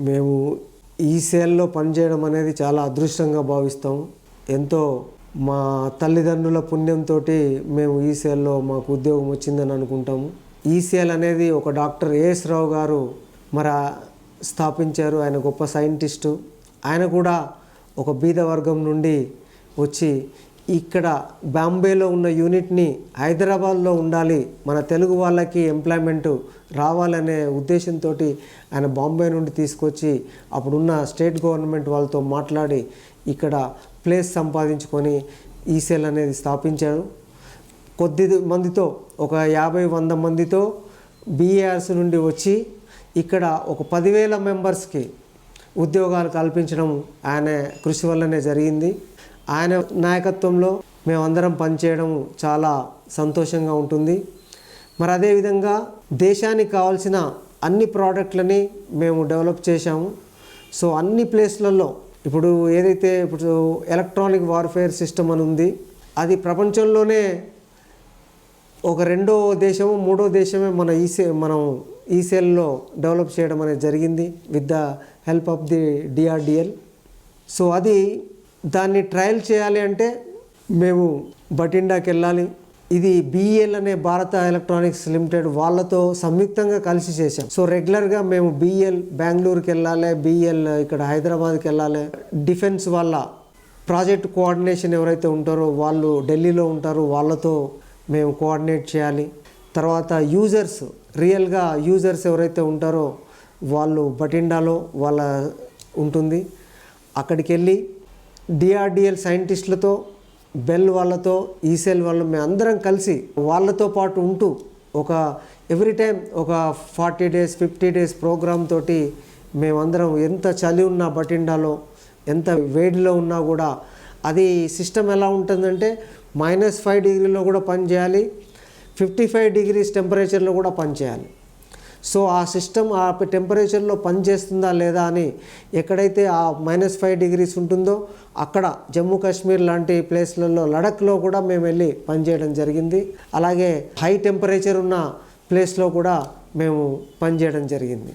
మేము ఈ సేల్లో పనిచేయడం అనేది చాలా అదృష్టంగా భావిస్తాం. ఎంతో మా తల్లిదండ్రుల పుణ్యంతో మేము ఈ సేల్లో మాకు ఉద్యోగం వచ్చిందని అనుకుంటాము ఈ సేల్ అనేది ఒక డాక్టర్ ఏఎస్ రావు గారు మరి స్థాపించారు. ఆయన గొప్ప సైంటిస్టు. ఆయన కూడా ఒక బీద వర్గం నుండి వచ్చి ఇక్కడ బాంబేలో ఉన్న యూనిట్ని హైదరాబాద్లో ఉండాలి. మన తెలుగు వాళ్ళకి ఎంప్లాయ్మెంట్ రావాలనే ఉద్దేశంతో ఆయన బాంబే నుండి తీసుకొచ్చి అప్పుడున్న స్టేట్ గవర్నమెంట్ వాళ్ళతో మాట్లాడి ఇక్కడ ప్లేస్ సంపాదించుకొని ఈ సెల్ అనేది స్థాపించారు. కొద్ది మందితో ఒక యాభై వంద మందితో బీఏఆర్స్ నుండి వచ్చి ఇక్కడ ఒక పదివేల మెంబర్స్కి ఉద్యోగాలు కల్పించడం ఆయన కృషి వల్లనే జరిగింది. ఆయన నాయకత్వంలో మేమందరం పనిచేయడం చాలా సంతోషంగా ఉంటుంది. మరి అదేవిధంగా దేశానికి కావాల్సిన అన్ని ప్రోడక్ట్లని మేము డెవలప్ చేశాము. సో అన్ని ప్లేస్లలో ఇప్పుడు ఏదైతే ఇప్పుడు ఎలక్ట్రానిక్ వార్ఫేర్ సిస్టమ్ అని ఉంది అది ప్రపంచంలోనే ఒక రెండో దేశము మూడో దేశమే మన ఈసే మనం ఈ సెల్లో డెవలప్ చేయడం అనేది జరిగింది with the help of the DRDL. So అది దాన్ని ట్రయల్ చేయాలి అంటే మేము బటిండాకి వెళ్ళాలి ఇది బిఈఎల్ అనే భారత ఎలక్ట్రానిక్స్ లిమిటెడ్ వాళ్ళతో సంయుక్తంగా కలిసి చేశాం. సో రెగ్యులర్గా మేము బిఎల్ బెంగళూరుకి వెళ్ళాలి బిఎల్ ఇక్కడ హైదరాబాద్కి వెళ్ళాలి డిఫెన్స్ వాళ్ళ ప్రాజెక్ట్ కోఆర్డినేషన్ ఎవరైతే ఉంటారో వాళ్ళు ఢిల్లీలో ఉంటారో వాళ్ళతో మేము కోఆర్డినేట్ చేయాలి. తర్వాత యూజర్స్ రియల్గా యూజర్స్ ఎవరైతే ఉంటారో వాళ్ళు బటిండాలో వాళ్ళ ఉంటుంది. అక్కడికి వెళ్ళి డిఆర్డిఎల్ సైంటిస్టులతో బెల్ వాళ్ళతో ఈసెల్ వాళ్ళు మేము అందరం కలిసి వాళ్ళతో పాటు ఉంటూ ఒక ఎవ్రీ టైం ఒక forty days fifty days program తోటి మేమందరం ఎంత చలి ఉన్నా బటిండాలో ఎంత వేడిలో ఉన్నా కూడా అది సిస్టమ్ ఎలా ఉంటుందంటే మైనస్ ఫైవ్ డిగ్రీలో కూడా పని చేయాలి ఫిఫ్టీ ఫైవ్ డిగ్రీస్ టెంపరేచర్లో కూడా పని చేయాలి. సో ఆ సిస్టమ్ ఆ టెంపరేచర్లో పనిచేస్తుందా లేదా అని ఎక్కడైతే ఆ మైనస్ ఫైవ్ డిగ్రీస్ ఉంటుందో అక్కడ జమ్మూ కాశ్మీర్ లాంటి ప్లేస్లలో లడఖ్లో కూడా మేము వెళ్ళి పనిచేయడం జరిగింది. అలాగే హై టెంపరేచర్ ఉన్న ప్లేస్లో కూడా మేము పనిచేయడం జరిగింది.